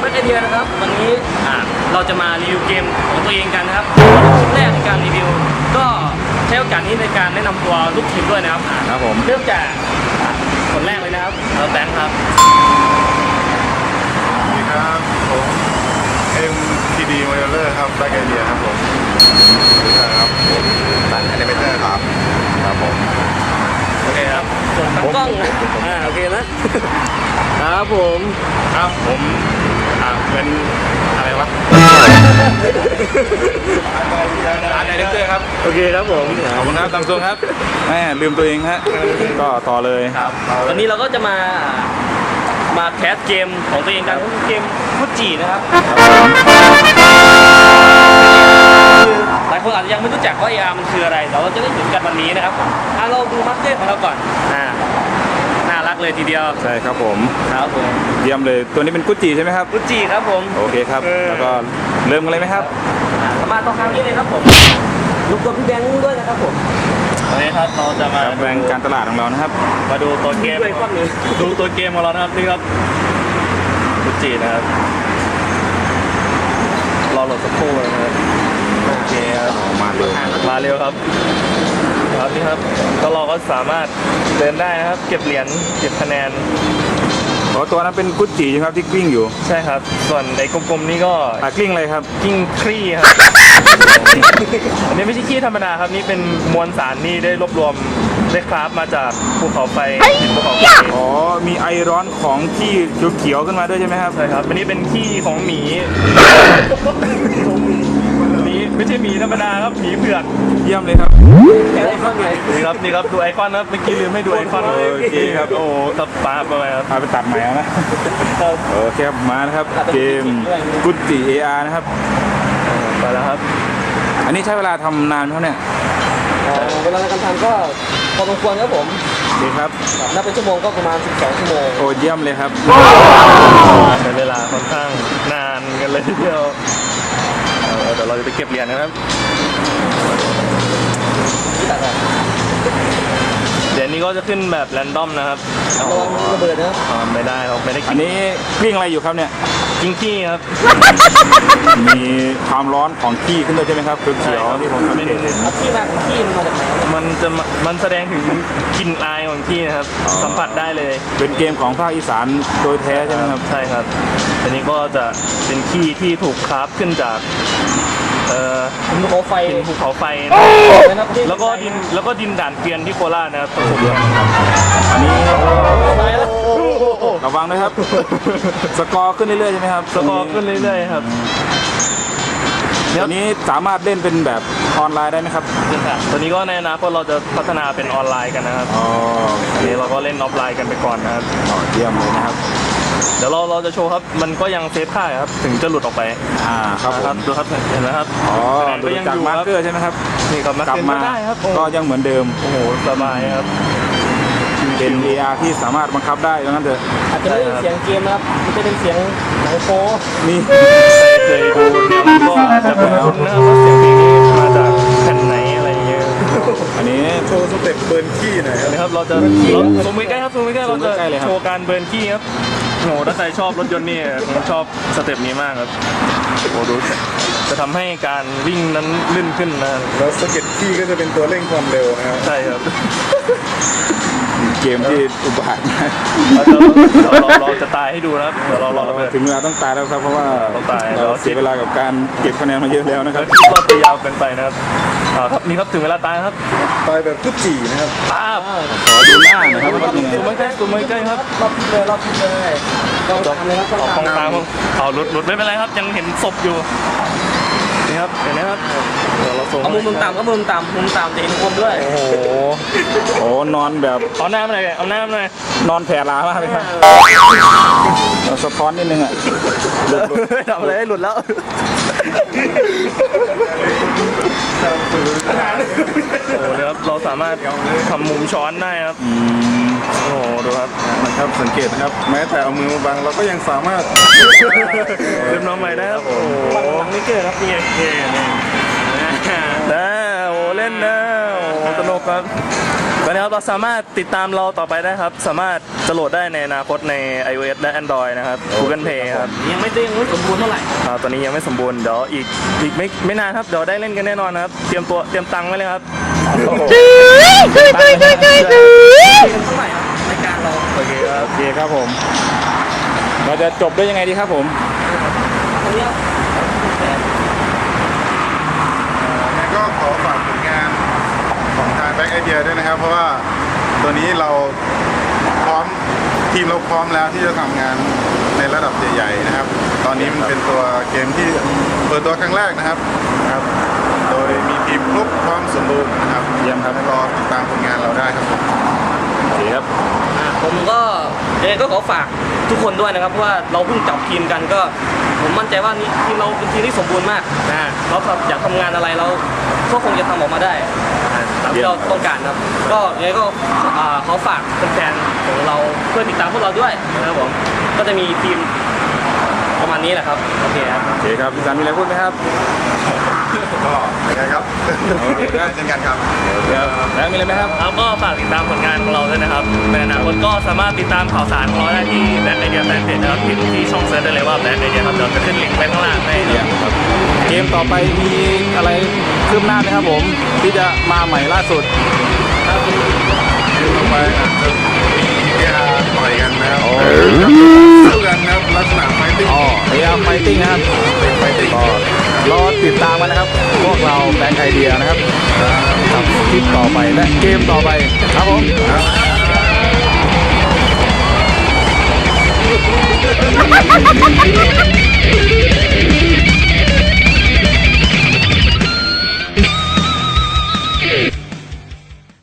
แบ็คไอเดียนะครับ วันนี้อ่าเราจะมารีวิวเกมของตัวเองกันนะครับชุดแรกในการรีวิว ก็ใช้โอกาสนี้ในการแนะนำตัวลูกทีมด้วยนะครับอ่าครับผมเริ่มจากอ่าคนแรกเลยนะครับเราแบงค์ครับสวัสดีครับผม MTD Modeler ครับแบ็กไอเดียครับผมสวัสดีครับผมสันแอนิเมเตอร์ครับครับผมโอเคครับส่วนตากล้องนะอ่าโอเคนะครับผมครับผม อ่าเป็นอะไรวะร้านไดเรคเตอร์ครับ โอเคครับผมขอบคุณครับตังซุงครับแม่ลืมตัวเองฮะก็ต่อเลยครับวันนี้เราก็จะมามาแคสเกมของตัวเองกันก็คือเกมพุทจีนะครับคือหลายคนอาจจะยังไม่รู้จักว่า AR มันคืออะไร แต่เราจะได้เห็นกันวันนี้นะครับผมอะเราดูมัสเตอร์ของเราก่อนอ่าน่ารั กเลยทีเดียว ใช่ครับผมครับผมเยี่ยมเลยตัวนี้เป็นกุจิใช่ไหมครับพุทจีครับผม โอเคครับ เออ แล้วก็เริ่มกันเลยไหมครับอ่ามาตรงทางนี้เลยครับผมลูกตัวพี่แบงค์ด้วยนะครับผมวันนี้ครับเราจะมาแบ่งการตลาดของเรานะครับ มาดูตัวเกมด้วยก้อนหนึ่งดูตัวเกมของเรานะครับนี่ครับฟุจินะครับรอโหลดสักครู่นะครับโอเคครับมาเร็วมาเร็วครับ ครับนี่ครับก็เราก็สามารถเดินได้นะครับ เก็บเหรียญเก็บคะแนนอ๋อตัวนั้นเป็นกุจิใช่ไหมครับที่กลิ้งอยู่ใช่ครับ ส่วนไอ้กลมๆนี่ก็อะกลิ้งอะไรครับ กิ้งครี่ครับ อันนี้ไม่ใช่ขี้ธรรมดาครับนี่เป็นมวลสารนี่ได้รวบรวมได้คราฟมาจากภูเขาไฟหินภูเขาไฟอ๋อมีไอร้อนของที่เขียวๆขึ้นมาด้วยใช่ไหมครับใช่ครับอันนี้เป็นขี้ของหมีนี้ ไม่ใช่หมีธรรมดาครับหมีเผือกเยี่ยมเลยครับแค่ได้ก้อนไงนี่ครับนี่ครับดูไอคอนนะครับเมื่อกี้ลืมให้ดูไอคอนโอเคครับโอ้โหครับป้าบไปครับพาไปตัดใหม่เอานะโอเคครับมานะครับเกมกุจิ AR นะครับไปแล้วครับ อันนี้ใช้เวลาทำนานไหมครับเนี่ยอ๋อเวลาในการทำก็พอสมควรครับผมโอเคครับนับเป็นชั่วโมงก็ประมาณ 12 ชั่วโมง โอ้เยี่ยมเลยครับใช้เวลาค่อนข้างนานกันเลยทีเดียว จะไปเก็บเหรียญนะครับที่ตัดอะเหรียญนี้ก็จะขึ้นแบบแรนดอมนะครับระวังระเบิดนะอ่าไม่ได้ครับไม่ได้อักินนนี้กลิ้งอะไรอยู่ครับเนี่ย กิ้งกี้ครับ มีความร้อนของขี้ขึ้นด้วยใช่ไหมครับเขียวๆที่ผมสังเกตเห็นเอาขี้มาของขี้มันมาจากไหนมันจะมามันแสดงถึงกลิ่นอายของขี้นะครับ สัมผัสได้เลยเป็นเกมของภาคอีสานโดยแท้ใช่ไหมครับ ใช่ครับอันนี้ก็จะเป็นขี้ที่ถูกคราฟขึ้นจาก เอ่อผมดูเขาไฟดินภูเขาไฟนะนะครับแล้วก็ดินแล้วก็ดินด่านเกวียนที่โคราชนะครับผสมกันอันนี้ตายแล้วระวังด้วยครับ สกอร์ขึ้นเรื่อยๆใช่ไหมครับสกอร์ขึ้นเรื่อยๆครับอันนี้สามารถเล่นเป็นแบบออนไลน์ได้ไหมครับตอนนี้ก็ในอนาคตเราจะพัฒนาเป็นออนไลน์กันนะครับอ๋ออันนี้เราก็เล่นออฟไลน์กันไปก่อนนะครับเยี่ยมเลยนะครับ เดี๋ยวเราเราจะโชว์ครับ มันก็ยังเซฟค่าครับ ถึงจะหลุดออกไปอ่าครับผนะครัมบดูครับเห็นไหมครับอ๋อคะแนนดูก็ยังจากอยู่มาร์คเกอร์ใช่ไหมครับนี่กลับมากลับมาได้ครับโอ้ก็ยังเหมือนเดิมโอ้โหสบายครับ เป็น AR ที่สามารถบังคับได้ดังนั้นเถอะอาจจะไม่ได้ยินเสียงเกมนะครับมันจะเป็นเสียงหนังโป๊นี่เคยดูแนวก็อาจจะคุ้นๆนะครับว่าเสียงเพลงนี้มาจากแผ่นไหนอะไรอย่างเงี้ยอันนี้โชว์สเต็ปเบิร์นขี้หน่อยครับนะครับเราจะเราซูมารเบิร์นขี้ครับโอ้โหถ้าใครชอบรถยนต์นี่ผมชอบสเต็ปนี้มากครับโอ้ดูจะทำให้การวิ่งนั้นลื่นขึ้นนะครับแล้วสะเก็ตขี้ก็จะเป็นตัวเร่งความเร็วนะครับใช่ครับเกมที่อุบาทมากเราจะเราเราเราจะตายให้ดูนะครับเดี๋ยวเรารอระเบิดถึงเวลาต้องตายแล้วครับ เพราะว่าต้องตายเราเสียเวลากับการเก็บคะแนนมาเยอะแล้วนะครับคลิปเราจะยาวเกินไปนะครับอ่าครับนี่ครับถึงเวลาตายครับไปแบบกุจีนะครับ ป้าบขอดูหน้าหน่อยครับว่าเป็นยังไง ซูมไม่ใกล้ซูมไม่ใกล้ครับ รอบทิศเลยรอบทิศเลย ต้องตามเลยครับต้องออกตามของตามเอาหลุดหลุดไม่เป็นไรครับ ยังเห็นศพอยู่ นี่ครับ เห็นไหมครับ เดี๋ยวเราซูมเอามุมมุมต่ำก็มุมต่ำมุมต่ำจะเห็นคนด้วย โอ้โหโอ้นอนแบบ เอาหน้ามาหน่อยเอาหน้ามาหน่อยนอนแผ่ลามากเลยครับเราสะท้อนนิดนึงอะหลุดหลุดทำอะไรให้หลุดแล้ว โอ้โหนะครับเราสามารถทำมุมช้อนได้ครับอืมโอ้โหดูครับนะครับสังเกตนะครับ แม้แต่เอามือมาบังเราก็ยังสามารถเรียบน้องใหม่ได้ครับโอ้โหหลังนี่เกิดครับนี่นะโอ้โหเล่นนะโอ้โหสนุกครับ ก็นะครับเราสามารถติดตามเราต่อไปได้ครับ สามารถจะโหลดได้ในอนาคตใน iOS และ Android นะครับ Google Play ครับยังไม่ได้ยังไม่สมบูรณ์เท่าไหร่อ่าตอนนี้ยังไม่สมบูรณ์เดี๋ยวอีกอีกไม่ไม่นานครับเดี๋ยวได้เล่นกันแน่นอนนะครับ เตรียมตัวเตรียมตังค์ไว้เลยครับเท่าไหร่ครับรายการเราโอเคครับโอเคครับผม เราจะจบด้วยยังไงดีครับผมตรงเนี้ยงั้นก็ขอฝากผลงานของทางแบ็ก ไอเดียด้วยนะครับ เพราะว่าตัวนี้เราพร้อมทีมเราพร้อมแล้วที่จะทำงานในระดับใหญ่ๆนะครับ ตอนนี้มันเป็นตัวเกมที่เปิดตัวครั้งแรกนะครับครับ โดยมีทีมครบพร้อมสมบูรณ์นะครับเยี่ยมครับรอติดตามผลงานเราได้ครับผมโอเคครับอ่าผมก็ยังไงก็ขอฝากทุกคนด้วยนะครับเพราะว่าเราเพิ่งจับทีมกันก็ ผมมั่นใจว่านี่ทีมเราเป็นทีมที่สมบูรณ์มากนะเราแบบอยากทำงานอะไรเราก็คงจะทำออกมาได้อ่าตามที่เราต้องการครับ ก็ยังไงก็อ่าขอฝากแฟนๆของเราเพื่อติดตามพวกเราด้วยนะครับผมก็จะมีทีมประมาณนี้แหละครับโอเคครับ โอเคครับพี่สันมีอะไรพูดไหมครับ ก็ยังไงครับได้เช่นกันครับครับแล้วมีอะไรไหมครับแล้วก็ฝากติดตามผลงานของเราด้วยนะครับในอนาคตก็สามารถติดตามข่าวสารของเราได้ที่แบ็คไอเดียแฟนเพจนะครับพิมพ์ที่ช่องเซิร์ชได้เลยว่าแบ็คไอเดียครับเดี๋ยวจะขึ้นลิงก์ไว้ข้างล่างให้เยี่ยมครับเกมต่อไปมีอะไรคืบหน้าไหมครับผม ที่จะมาใหม่ล่าสุดคือต่อไปอาจจะ ลิปต่อไปและเกมต่อไปครับผม Hahahaha